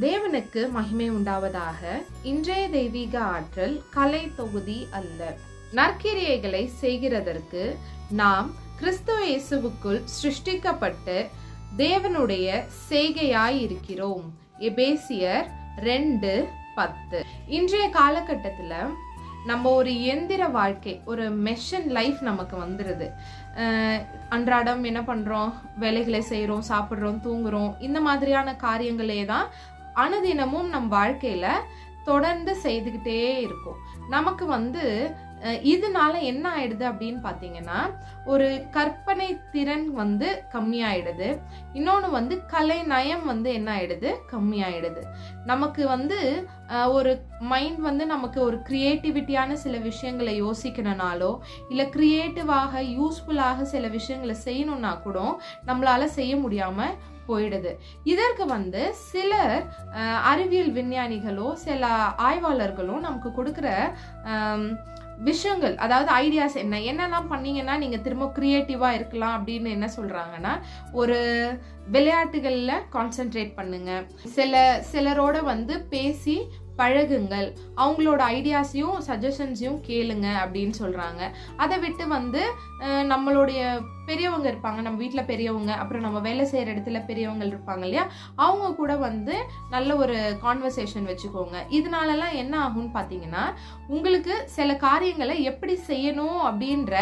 தேவனுக்கு மகிமை உண்டாவதாக இன்றைய தெய்வீக ஆற்றல் கலை தொகுதி அல்ல. நற்கிரியைகளை செய்கிறதற்கு நாம் கிறிஸ்துவ இயேசுவுக்குள் சிருஷ்டிக்கப்பட்டு தேவனுடைய செய்கையாய் இருக்கிறோம் எபேசியர் ரெண்டு பத்து. இன்றைய காலகட்டத்தில் நம்ம ஒரு எந்திர வாழ்க்கை ஒரு மெஷன் லைஃப் நமக்கு வந்துடுது அன்றாடம் என்ன பண்ணுறோம் வேலைகளை செய்கிறோம் சாப்பிட்றோம் தூங்குறோம். இந்த மாதிரியான காரியங்களே தான் அனுதினமும் நம் வாழ்க்கையில் தொடர்ந்து செய்துக்கிட்டே இருக்கும். நமக்கு வந்து இதனால என்ன ஆயிடுது அப்படின்னு பார்த்தீங்கன்னா ஒரு கற்பனை திறன் வந்து கம்மியாயிடுது. இன்னொன்று வந்து கலை நயம் வந்து என்ன ஆயிடுது? கம்மியாயிடுது. நமக்கு வந்து ஒரு மைண்ட் வந்து நமக்கு ஒரு கிரியேட்டிவிட்டியான சில விஷயங்களை யோசிக்கணும்னாலோ இல்லை கிரியேட்டிவாக யூஸ்ஃபுல்லாக சில விஷயங்களை செய்யணும்னா கூட நம்மளால செய்ய முடியாம போயிடுது. இதற்கு வந்து சிலர் அறிவியல் விஞ்ஞானிகளோ சில ஆய்வாளர்களோ நமக்கு கொடுக்குற விஷயங்கள் அதாவது ஐடியாஸ் என்ன என்னெல்லாம் பண்ணீங்கன்னா நீங்கள் திரும்ப க்ரியேட்டிவாக இருக்கலாம் அப்படின்னு என்ன சொல்கிறாங்கன்னா ஒரு விளையாட்டுகளில் கான்சென்ட்ரேட் பண்ணுங்கள் சில சிலரோட வந்து பேசி பழகுங்கள். அவங்களோட ஐடியாஸையும் சஜஷன்ஸையும் கேளுங்க அப்படின்னு சொல்கிறாங்க அதை விட்டு வந்து நம்மளுடைய பெரியவங்க இருப்பாங்க. நம்ம வீட்டில் பெரியவங்க அப்புறம் நம்ம வேலை செய்கிற இடத்துல பெரியவங்க இருப்பாங்க இல்லையா? அவங்க கூட வந்து நல்ல ஒரு கான்வர்சேஷன் வச்சுக்கோங்க. இதனாலலாம் என்ன ஆகும்னு பார்த்தீங்கன்னா உங்களுக்கு சில காரியங்களை எப்படி செய்யணும் அப்படின்ற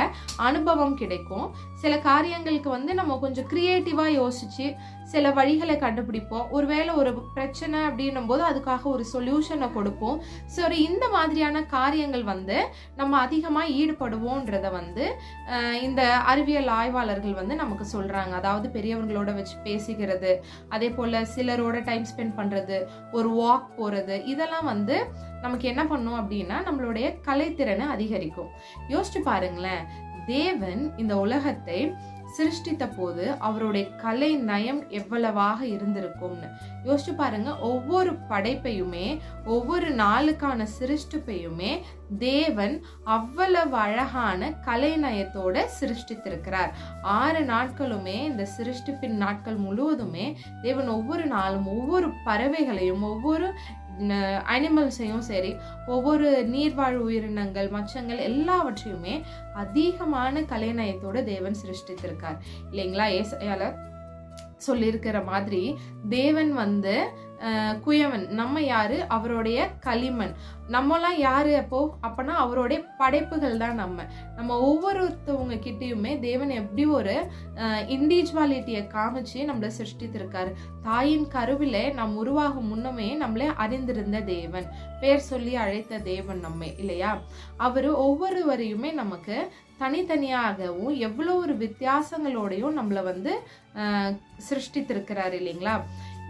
அனுபவம் கிடைக்கும். சில காரியங்களுக்கு வந்து நம்ம கொஞ்சம் க்ரியேட்டிவாக யோசிச்சு சில வழிகளை கண்டுபிடிப்போம். ஒருவேளை ஒரு பிரச்சனை அப்படின்னும் போது அதுக்காக ஒரு சொல்யூஷனை கொடுப்போம். ஸோ இந்த மாதிரியான காரியங்கள் வந்து நம்ம அதிகமாக ஈடுபடுவோன்றத வந்து இந்த அறிவியல் ஆய்வு ஆய்வாளர்கள் வந்து நமக்கு சொல்றாங்க. அதாவது பெரியவங்களோட வச்சு பேசிக்கிறது அதே போல சிலரோட டைம் ஸ்பெண்ட் பண்றது ஒரு வாக் போறது இதெல்லாம் வந்து நமக்கு என்ன பண்ணும் அப்படின்னா நம்மளுடைய கலைத்திறனை அதிகரிக்கும். யோசிச்சு பாருங்களேன் தேவன் இந்த உலகத்தை சிருஷ்டித்த போது அவருடைய கலை நயம் எவ்வளவாக இருந்திருக்கும்னு. யோசிச்சு பாருங்க ஒவ்வொரு படைப்பையுமே ஒவ்வொரு நாளுக்கான சிருஷ்டிப்பையுமே தேவன் அவ்வளவு அழகான கலைநயத்தோட சிருஷ்டித்திருக்கிறார். ஆறு நாட்களுமே இந்த சிருஷ்டிப்பின் நாட்கள் முழுவதுமே தேவன் ஒவ்வொரு நாளும் ஒவ்வொரு பறவைகளையும் ஒவ்வொரு அனிமல்ஸையும் சரி ஒவ்வொரு நீர்வாழ் உயிரினங்கள் மச்சங்கள் எல்லாவற்றையுமே அதிகமான கலைநயத்தோட தேவன் சிருஷ்டித்திருக்கார். இல்லைங்களா? ஏசையால சொல்லியிருக்கிற மாதிரி தேவன் வந்து குயவன். நம்ம யாரு? அவருடைய களிமண். நம்மலாம் யாரு அப்போ? அப்பனா அவருடைய படைப்புகள் தான் நம்ம. நம்ம ஒவ்வொருத்தவங்க கிட்டேயுமே தேவன் எப்படி ஒரு இண்டிவிஜுவாலிட்டியை காமிச்சு நம்மளை சிருஷ்டித்திருக்காரு. தாயின் கருவிலே நாம் உருவாகும் முன்னமே நம்மளே அறிந்திருந்த தேவன். பேர் சொல்லி அழைத்த தேவன் நம்மை இல்லையா? அவர் ஒவ்வொருவரையுமே நமக்கு தனித்தனியாகவும் எவ்வளோ ஒரு வித்தியாசங்களோடையும் நம்மளை வந்து சிருஷ்டித்திருக்கிறாரு இல்லைங்களா?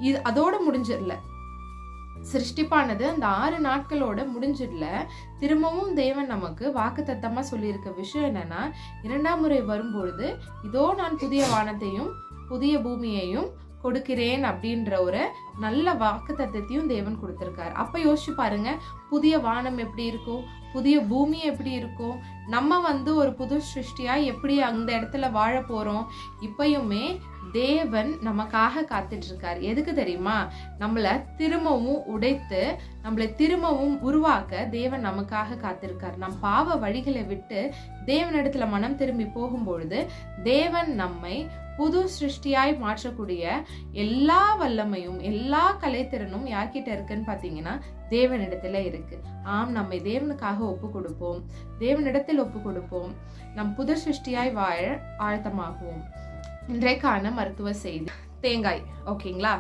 இது அதோட முடிஞ்சிடல. சிருஷ்டிப்பானது அந்த ஆறு நாட்களோட முடிஞ்சிடல. திரும்பவும் தேவன் நமக்கு வாக்குத்தத்தமா சொல்லியிருக்க விஷயம் என்னன்னா இரண்டாம் முறை வரும்பொழுது இதோ நான் புதிய வானத்தையும் புதிய பூமியையும் கொடுக்கிறேன் அப்படின்ற ஒரு நல்ல வாக்குத்தத்தத்தையும் தேவன் கொடுத்துருக்காரு. அப்போ யோசிச்சு பாருங்க புதிய வானம் எப்படி இருக்கும்? புதிய பூமி எப்படி இருக்கும்? நம்ம வந்து ஒரு புது சிருஷ்டியாக எப்படி அந்த இடத்துல வாழ போகிறோம் இப்பயுமே தேவன் நமக்காக காத்துட்டு இருக்காரு எதுக்கு தெரியுமா? நம்மள திரும்பவும் உடைத்து நம்மளை திரும்பவும் உருவாக்க தேவன் நமக்காக காத்திருக்கார். நம் பாவ வழிகளை விட்டு தேவனிடத்துல மனம் திரும்பி போகும்பொழுது தேவன் நம்மை புது சிருஷ்டியாய் மாற்றக்கூடிய எல்லா வல்லமையும் எல்லா கலைத்திறனும் யார்கிட்ட இருக்குன்னு பார்த்தீங்கன்னா தேவனிடத்துல இருக்கு. ஆம் நம்மை தேவனுக்காக ஒப்பு கொடுப்போம். தேவனிடத்தில் ஒப்பு கொடுப்போம். நம் புது சிருஷ்டியாய் வாழ ஆழ்த்தமாகுவோம் இன்றைக்கான மருத்துவ செய்தி. தேங்காய் ஓகேங்களா?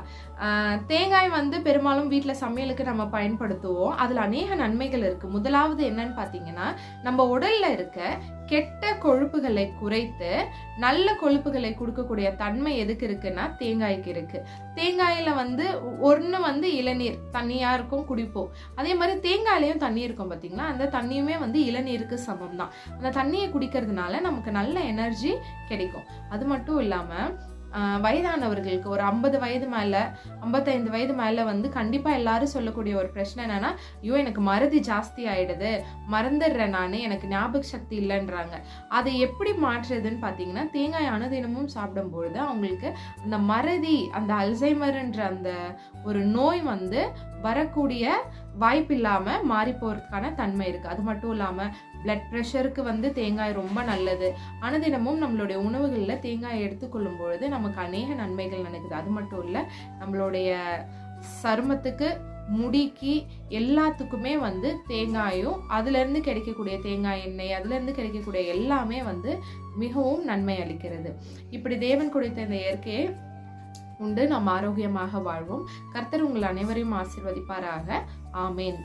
தேங்காய் வந்து பெரும்பாலும் வீட்டில் சமையலுக்கு நம்ம பயன்படுத்துவோம். அதில் அநேக நன்மைகள் இருக்குது முதலாவது என்னன்னு பார்த்தீங்கன்னா நம்ம உடலில் இருக்க கெட்ட கொழுப்புகளை குறைத்து நல்ல கொழுப்புகளை கொடுக்கக்கூடிய தன்மை எதுக்கு இருக்குன்னா தேங்காய்க்கு இருக்குது தேங்காயில் வந்து ஒன்று வந்து இளநீர் தண்ணியாக இருக்கும் குடிப்போம். அதே மாதிரி தேங்காயிலையும் தண்ணி இருக்கும் பார்த்தீங்களா அந்த தண்ணியுமே வந்து இளநீருக்கு சமம் தான் அந்த தண்ணியை குடிக்கிறதுனால நமக்கு நல்ல எனர்ஜி கிடைக்கும். அது மட்டும் இல்லாமல் வயதானவர்களுக்கு ஒரு ஐம்பது வயது மேலே ஐம்பத்தைந்து வயது மேலே வந்து கண்டிப்பாக எல்லாரும் சொல்லக்கூடிய ஒரு பிரச்சனை என்னன்னா ஐயோ எனக்கு மறதி ஜாஸ்தி ஆயிடுது மறந்துடுறேன் நான் எனக்கு ஞாபக சக்தி இல்லைன்றாங்க. அதை எப்படி மாற்றுறதுன்னு பார்த்தீங்கன்னா தேங்காய் அனுதினமும் சாப்பிடும்பொழுது அவங்களுக்கு அந்த மறதி அந்த அல்சைமர்ன்ற அந்த ஒரு நோய் வந்து வரக்கூடிய வாய்ப்பு இல்லாமல் மாறி போகிறதுக்கான தன்மை இருக்குது அது மட்டும் இல்லாமல் பிளட் ப்ரெஷருக்கு வந்து தேங்காய் ரொம்ப நல்லது. அனுதினமும் நம்மளுடைய உணவுகளில் தேங்காய் எடுத்துக்கொள்ளும் பொழுது நமக்கு அநேக நன்மைகள் நடக்குது. அது மட்டும் இல்லை நம்மளுடைய சருமத்துக்கு முடிக்கு எல்லாத்துக்குமே வந்து தேங்காயும் அதுலேருந்து கிடைக்கக்கூடிய தேங்காய் எண்ணெய் அதுலேருந்து கிடைக்கக்கூடிய எல்லாமே வந்து மிகவும் நன்மை அளிக்கிறது. இப்படி தேவன் கொடுத்த இந்த இயற்கையை உண்டு. நாம் ஆரோக்கியமாக வாழ்வோம். கர்த்தர் உங்கள் அனைவரையும் ஆசிர்வதிப்பாராக. ஆமேன்.